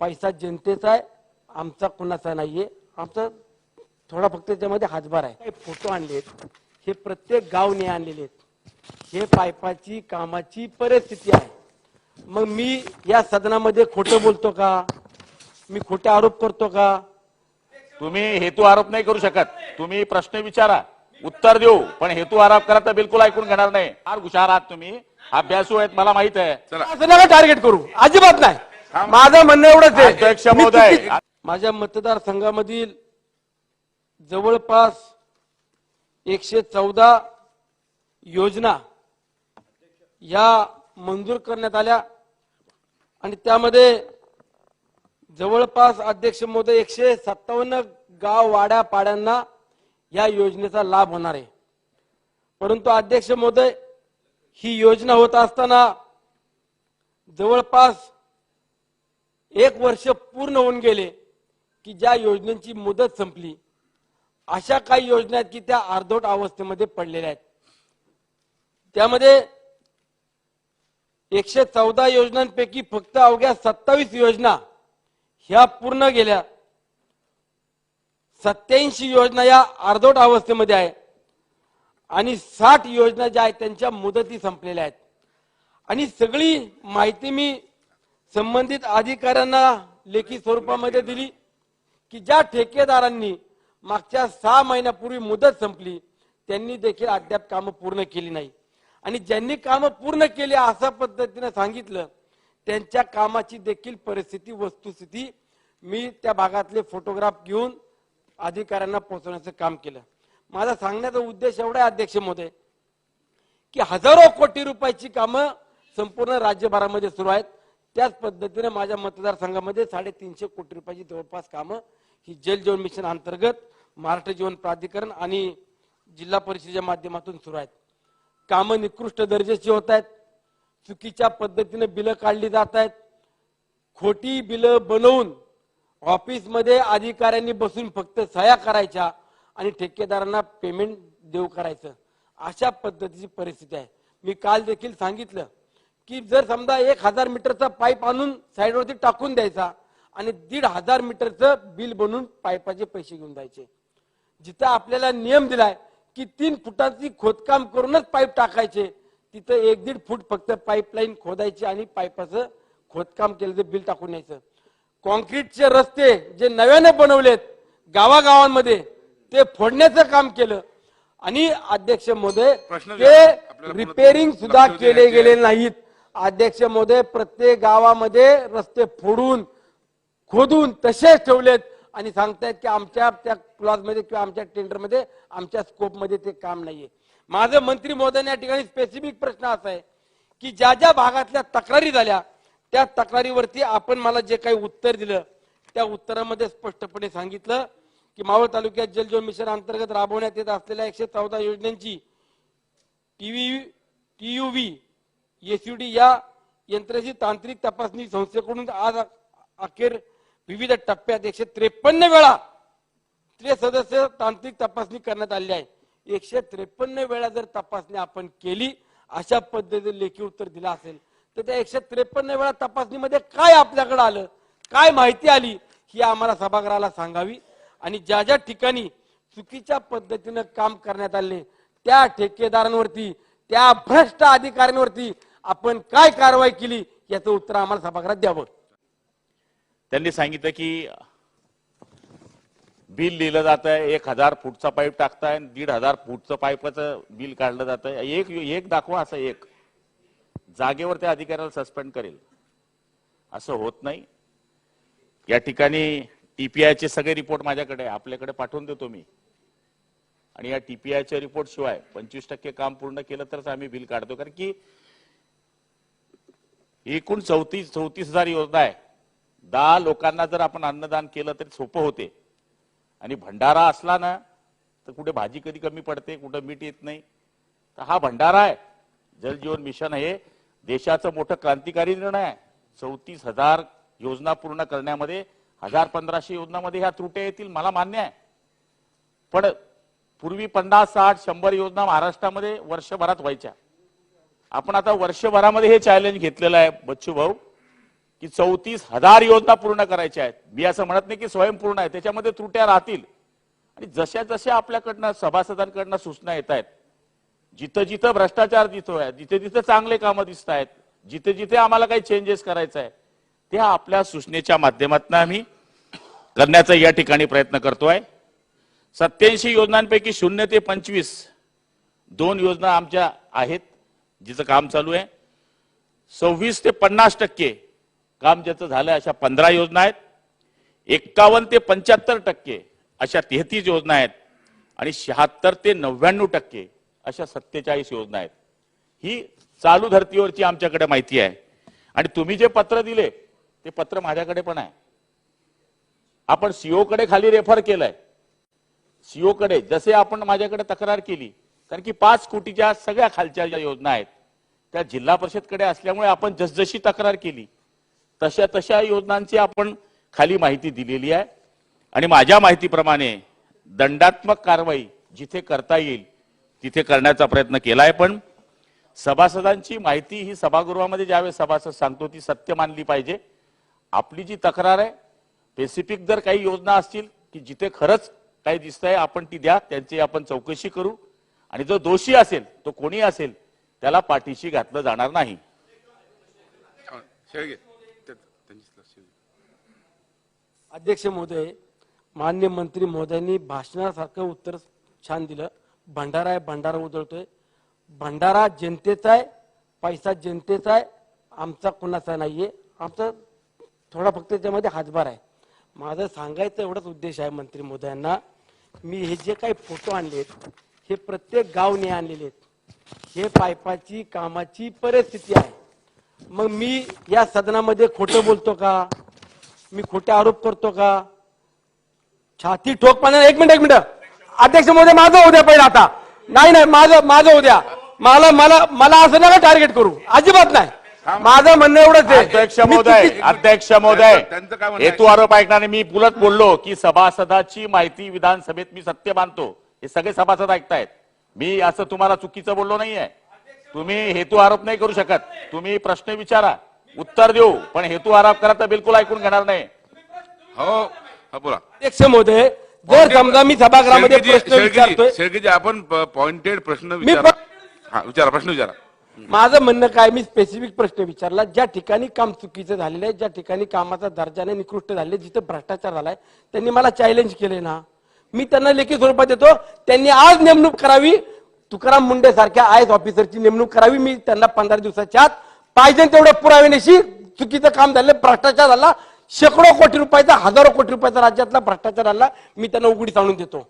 पैसा जनतेचा आहे आमचा कुणाचा नाहीये. आमचा थोडा फक्त त्याच्यामध्ये हातभार आहे. काही फोटो आणलेत हे प्रत्येक गावने आणलेले आहेत. हे पायपाची कामाची परिस्थिती आहे. मग मी या सदनामध्ये खोटं बोलतो का? मी खोटे आरोप करतो का? तुम्ही हेतू आरोप नाही करू शकत. तुम्ही प्रश्न विचारा उत्तर देऊ पण हेतू आरोप करा तर बिलकुल ऐकून घेणार नाही. फार हुशार आहात तुम्ही. अभ्यासू आहेत मला माहीत आहे. टार्गेट करू. अजिबात नाही. माझं म्हणणं एवढंच आहे. माझ्या मतदारसंघामधील जवळपास एकशे चौदा योजना या मंजूर करण्यात आल्या. आणि त्यामध्ये जवळपास अध्यक्ष महोदय एकशे सत्तावन्न गाव वाड्या पाड्यांना या योजनेचा लाभ होणार आहे. परंतु अध्यक्ष महोदय ही योजना होत असताना जवळपास एक वर्ष पूर्ण होऊन गेले की ज्या योजनेची मुदत संपली अशा काही योजना आहेत की त्या अर्धवट अवस्थेमध्ये पडलेल्या आहेत. त्यामध्ये एकशे चौदा योजनांपैकी फक्त अवघ्या सत्तावीस योजना ह्या पूर्ण गेल्या. सत्याऐंशी योजना या अर्धवट अवस्थेमध्ये आहे आणि साठ योजना ज्या आहेत त्यांच्या मुदती संपलेल्या आहेत. आणि सगळी माहिती मी संबंधित अधिकाऱ्यांना लेखी स्वरूपामध्ये दिली की ज्या ठेकेदारांनी मागच्या सहा महिन्यापूर्वी मुदत संपली त्यांनी देखील अद्याप कामं पूर्ण केली नाही. आणि ज्यांनी कामं पूर्ण केली अशा पद्धतीनं सांगितलं त्यांच्या कामाची देखील परिस्थिती वस्तुस्थिती मी त्या भागातले फोटोग्राफ घेऊन अधिकाऱ्यांना पोहोचवण्याचं काम केलं. माझा सांगण्याचा उद्देश एवढा आहे अध्यक्ष मोदय की हजारो कोटी रुपयाची कामं संपूर्ण राज्यभरामध्ये सुरू आहेत. त्याच पद्धतीने माझ्या मतदारसंघामध्ये साडेतीनशे कोटी रुपयाची जवळपास कामं ही जल जीवन मिशन अंतर्गत महाराष्ट्र जीवन प्राधिकरण आणि जिल्हा परिषदेच्या माध्यमातून सुरू आहेत. कामं निकृष्ट दर्जाची होत आहेत. चुकीच्या पद्धतीने बिलं काढली जात आहेत. खोटी बिलं बनवून ऑफिसमध्ये अधिकाऱ्यांनी बसून फक्त सह्या करायच्या आणि ठेकेदारांना पेमेंट देऊ करायचं. अशा पद्धतीची परिस्थिती आहे. मी काल देखील सांगितलं की जर समजा एक हजार मीटरचा पाईप आणून साईडवरती टाकून द्यायचा आणि दीड हजार मीटरचं बिल बनवून पाईपाचे पैसे घेऊन जायचे जिथं आपल्याला नियम दिलाय की तीन फुटाची खोदकाम करूनच पाईप टाकायचे तिथं एक दीड फूट फक्त पाईपलाईन खोदायची आणि पाईपाचं खोदकाम केलं बिल टाकून यायचं कॉन्क्रीटचे रस्ते जे नव्याने बनवलेत गावागावांमध्ये ते फोडण्याचं काम केलं आणि अध्यक्ष महोदय प्रश्न द्या. ते रिपेरिंग सुद्धा केले. गेले नाहीत अध्यक्ष महोदय प्रत्येक गावामध्ये रस्ते फोडून खोदून तसेच ठेवलेत. आणि सांगतायत की आमच्या त्या क्लॉजमध्ये किंवा आमच्या टेंडरमध्ये आमच्या स्कोपमध्ये ते काम नाहीये. माझं मंत्री महोदय या ठिकाणी स्पेसिफिक प्रश्न असा आहे की ज्या ज्या भागातल्या तक्रारी झाल्या त्या तक्रारीवरती आपण मला जे काही उत्तर दिलं त्या उत्तरामध्ये स्पष्टपणे सांगितलं की मावळ तालुक्यात जलजीवन मिशन अंतर्गत राबवण्यात येत असलेल्या एकशे चौदा योजनांची टीव्ही टीयूव्ही एसयूडी या यंत्राची तांत्रिक तपासणी संस्थेकडून आज अखेर विविध टप्प्यात एकशे त्रेपन्न वेळा त्रिसदस्य तांत्रिक तपासणी करण्यात आली आहे. एकशे त्रेपन्न वेळा जर तपासणी आपण केली अशा पद्धतीने लेखी उत्तर दिलं असेल तर त्या एकशे त्रेपन्न वेळा तपासणीमध्ये काय आपल्याकडे आलं काय माहिती आली ही आम्हाला सभागृहाला सांगावी. आणि ज्या ज्या ठिकाणी चुकीच्या पद्धतीनं काम करण्यात आले त्या ठेकेदारांवरती त्या भ्रष्ट अधिकाऱ्यांवरती आपण काय कारवाई केली याचं उत्तर आम्हाला सभागृहात द्यावं. त्यांनी सांगितलं की बिल लिहिलं जात आहे एक हजार फूटचा पाईप टाकताय आणि दीड हजार फूटचं पाईपचं बिल काढलं जात आहे एक एक दाखवा असं एक. जागेवर त्या अधिकाऱ्याला सस्पेंड करेल. असं होत नाही. या ठिकाणी टीपीआयचे सगळे रिपोर्ट माझ्याकडे आहे. आपल्याकडे पाठवून देतो मी. आणि या टीपीआयच्या रिपोर्ट शिवाय पंचवीस टक्के काम पूर्ण केलं तरच आम्ही बिल काढतो. कारण की एकूण चौतीस चौतीस हजार योजना आहे. दहा लोकांना जर आपण अन्नदान केलं तरी सोपं होते. आणि भंडारा असला ना तर कुठे भाजी कधी कमी पडते कुठं मीठ येत नाही. तर हा भंडारा आहे. जल जीवन मिशन हे देशाचं मोठं क्रांतिकारी निर्णय आहे. चौतीस हजार योजना पूर्ण करण्यामध्ये हजार पंधराशे योजनामध्ये ह्या त्रुट्या येतील मला मान्य आहे. पण पूर्वी पन्नास साठ शंभर योजना महाराष्ट्रामध्ये वर्षभरात व्हायच्या. आपण आता वर्षभरामध्ये हे चॅलेंज घेतलेलं आहे बच्चू भाऊ की चौतीस हजार योजना पूर्ण करायच्या आहेत. मी असं म्हणत नाही की स्वयंपूर्ण आहे त्याच्यामध्ये त्रुट्या राहतील. आणि जशा जशा आपल्याकडनं सभासदांकडनं सूचना येत आहेत जिथं जिथं भ्रष्टाचार दिसतोय जिथे जिथे चांगले कामं दिसत आहेत जिथे जिथे आम्हाला काही चेंजेस करायचं आहे त्या आपल्या सूचनेच्या माध्यमातून आम्ही करण्याचा या ठिकाणी प्रयत्न करतोय. सत्याऐंशी योजनांपैकी शून्य ते पंचवीस दोन योजना आमच्या आहेत. जिचं काम चालू आहे सव्वीस ते पन्नास टक्के काम ज्याचं झालंय अशा पंधरा योजना आहेत एक्कावन्न ते पंच्याहत्तर टक्के अशा तेहतीस योजना आहेत आणि शहात्तर ते नव्याण्णव टक्के अशा सत्तेचाळीस योजना आहेत. ही चालू धर्तीवरची आमच्याकडे माहिती आहे. आणि तुम्ही जे पत्र दिले ते पत्र माझ्याकडे पण आहे. आपण सीओ कडे खाली रेफर केलंय. सीओ कडे जसे आपण माझ्याकडे तक्रार केली कारण की पाच कोटीच्या सगळ्या खालच्या ज्या योजना आहेत त्या जिल्हा परिषदकडे असल्यामुळे आपण जसजशी तक्रार केली तशा तशा योजनांची आपण खाली माहिती दिलेली आहे. आणि माझ्या माहितीप्रमाणे दंडात्मक कारवाई जिथे करता येईल तिथे करण्याचा प्रयत्न केला आहे पण सभासदांची माहिती ही सभागृहामध्ये ज्यावेळेस सभासद सांगतो ती सत्य मानली पाहिजे. आपली जी तक्रार आहे स्पेसिफिक जर काही योजना असतील की जिथे खरंच काही दिसतंय आपण ती द्या त्यांची आपण चौकशी करू. आणि जो दोषी असेल तो कोणी असेल त्याला पाठीशी घातलं जाणार नाही. अध्यक्ष महोदय मान्य मंत्री महोदयांनी भाषणासारखं उत्तर छान दिलं. भंडारा आहे भंडारा उजळतोय भंडारा जनतेचा आहे पैसा जनतेचा आहे आमचा कोणाचा नाहीये. आमचा थोडा फक्त त्याच्यामध्ये हातभार आहे. माझं सांगायचं एवढाच उद्देश आहे मंत्री महोदयांना. मी हे जे काही फोटो आणलेत हे प्रत्येक गावने आणलेले आहेत. हे पायपाची कामाची परिस्थिती आहे. मग मी या सदनामध्ये खोटं बोलतो का? मी खोटे आरोप करतो का? छाती ठोकपणा एक मिनिट एक मिनिट. अध्यक्ष महोदय माझं होऊ द्या पहिलं आता. नाही नाही माझं माझं होऊ द्या. मला मला मला असं नका टार्गेट करू. अजिबात नाही. माझं म्हणणं एवढंच आहे. अध्यक्ष महोदय अध्यक्ष महोदय त्यांचं- त्यांचं काय म्हणणं आहे? हेतू आरोप ऐकणारे मी पुलत बोललो की सभासदाची माहिती विधानसभेत मी सत्य मानतो. हे सगळे सभासद ऐकतायत. मी असं तुम्हाला चुकीचं बोललो नाहीये. तुम्ही हेतू आरोप नाही करू शकत. तुम्ही प्रश्न विचारा. उत्तर देऊ. पण हेतू आरोप करा तर बिलकुल ऐकून घेणार नाही. हो हा बोला. अध्यक्ष महोदय जर समजा मी सभागृहामध्ये प्रश्न विचारतोय शेळकेजी आपण पॉइंटेड प्रश्न विचारा. हा विचारा प्रश्न विचारा. माझं म्हणणं काय मी स्पेसिफिक प्रश्न विचारला. ज्या ठिकाणी काम चुकीचं झालेलं आहे ज्या ठिकाणी कामाचा दर्जाने निकृष्ट झाले जिथे भ्रष्टाचार झालाय त्यांनी मला चॅलेंज केले ना. मी त्यांना लेखी स्वरूपात देतो. त्यांनी आज नेमणूक करावी. तुकाराम मुंडे सारख्या आय एस ऑफिसरची नेमणूक करावी. मी त्यांना पंधरा दिवसाच्या आत पाहिजे तेवढं पुराव्यानेशी चुकीचं काम झालं भ्रष्टाचार झाला. शेकडो कोटी रुपयाचा हजारो कोटी रुपयाचा राज्यातला भ्रष्टाचार आला मी त्यांना उघडीस आणून देतो.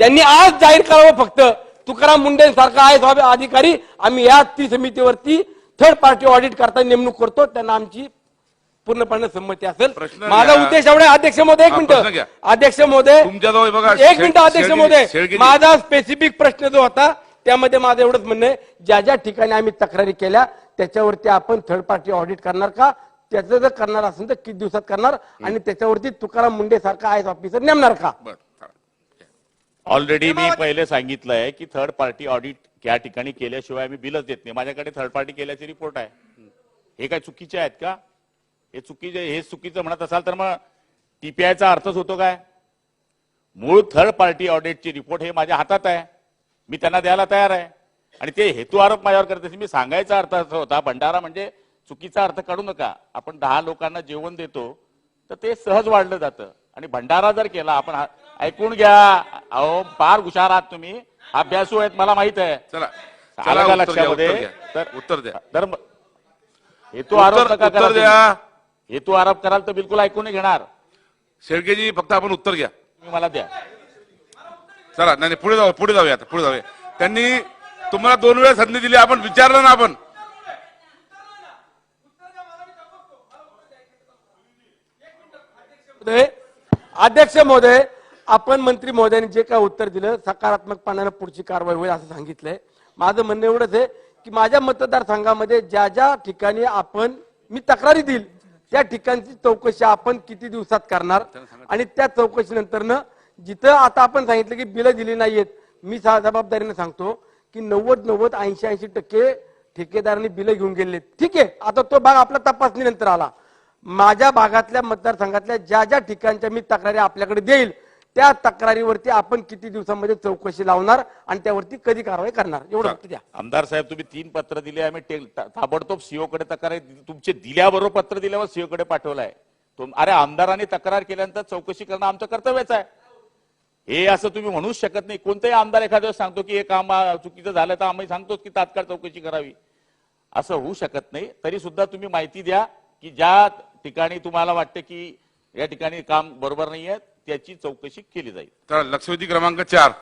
त्यांनी आज जाहीर करावं फक्त. तुकाराम मुंडे सारखा आहे अधिकारी. आम्ही या ती समितीवरती थर्ड पार्टी ऑडिट करता नेमणूक करतो. त्यांना आमची पूर्णपणे संमती असेल. प्रश्न माझा घ्या. उद्देश एवढा आहे, अध्यक्ष महोदय एक हा, प्रश्न मिनिट घ्या. अध्यक्ष महोदय तुमच्याजवळ बघा, एक शेळ- मिनिट अध्यक्ष महोदय. माझा स्पेसिफिक प्रश्न जो होता त्यामध्ये माझं एवढंच म्हणणं आहे. ज्या ज्या ठिकाणी आम्ही तक्रारी केल्या त्याच्यावरती आपण थर्ड पार्टी ऑडिट करणार का? त्याचं जर करणार असेल तर किती दिवसात करणार? आणि त्याच्यावरती तुकाराम मुंडे सारखा आय ऑफिसर नेमणार का. ऑलरेडी मी पहिले सांगितलंय की थर्ड पार्टी ऑडिट या ठिकाणी केल्याशिवाय मी बिलच देत नाही. माझ्याकडे थर्ड पार्टी केल्याचे रिपोर्ट आहे. हे काय चुकीचे आहेत का? हे चुकीचे हे चुकीचं म्हणत असाल तर मग टीपीआयचा अर्थच होतो काय? मूळ थर्ड पार्टी ऑडिटची रिपोर्ट हे माझ्या हातात आहे. मी त्यांना द्यायला तयार आहे. आणि ते हेतू आरोप माझ्यावर करत असेल. मी सांगायचा अर्थ असा होता भंडारा म्हणजे चुकीचा अर्थ काढू नका. आपण दहा लोकांना जेवण देतो तर ते सहज वाढलं जातं. आणि भंडारा जर केला आपण ऐकून घ्या. अहो फार हुशार आहात तुम्ही. अभ्यासू आहेत मला माहीत आहे. चला. लक्षामध्ये. तर उत्तर द्या. तर हेतू आरोप नका द्या. हेतू आरोप कराल तर बिलकुल ऐकून नाही घेणार. शेळकेजी फक्त आपण उत्तर घ्या. तुम्ही मला द्या. चला नाही पुढे जाऊ पुढे जाऊया आता पुढे जाऊया. त्यांनी तुम्हाला दोन वेळा संधी दिली आपण विचारलं ना आपण. महोदय अध्यक्ष महोदय आपण मंत्री महोदयांनी जे काय उत्तर दिलं सकारात्मकपणानं पुढची कारवाई होईल असं सांगितलंय. माझं म्हणणं एवढंच आहे की माझ्या मतदारसंघामध्ये ज्या ज्या ठिकाणी आपण मी तक्रारी देईल त्या ठिकाणची चौकशी आपण किती दिवसात करणार? आणि त्या चौकशीनंतरनं जिथं आता आपण सांगितलं की बिलं दिली नाहीयेत मी जबाबदारीने सांगतो की नव्वद नव्वद ऐंशी ऐंशी टक्के ठेकेदारांनी बिलं घेऊन गेले ठीक आहे आता तो भाग आपला तपासणीनंतर आला. माझ्या भागातल्या मतदारसंघातल्या ज्या ज्या ठिकाणच्या मी तक्रारी आपल्याकडे देईल त्या तक्रारीवरती आपण किती दिवसांमध्ये चौकशी लावणार आणि त्यावरती कधी कारवाई करणार? एवढं फक्त द्या. आमदार साहेब तुम्ही तीन पत्र दिले आम्ही ता- ताबडतोब सीओ कडे तक्रार तुमचे दिल्याबरोबर पत्र दिल्यावर सीओ कडे पाठवलंय. तुम- अरे आमदारांनी तक्रार केल्यानंतर चौकशी करणं आमचं कर्तव्यच आहे. हे असं तुम्ही म्हणूच शकत नाही. कोणताही आमदार एखाद्या वेळेस सांगतो की हे काम आ, चुकीचं झालं तर आम्ही सांगतो की तात्काळ चौकशी करावी. असं होऊ शकत नाही. तरी सुद्धा तुम्ही माहिती द्या की ज्या ठिकाणी तुम्हाला वाटते की या ठिकाणी काम बरोबर नाहीये त्याची चौकशी केली जाईल. तर लक्षवेधी क्रमांक चार.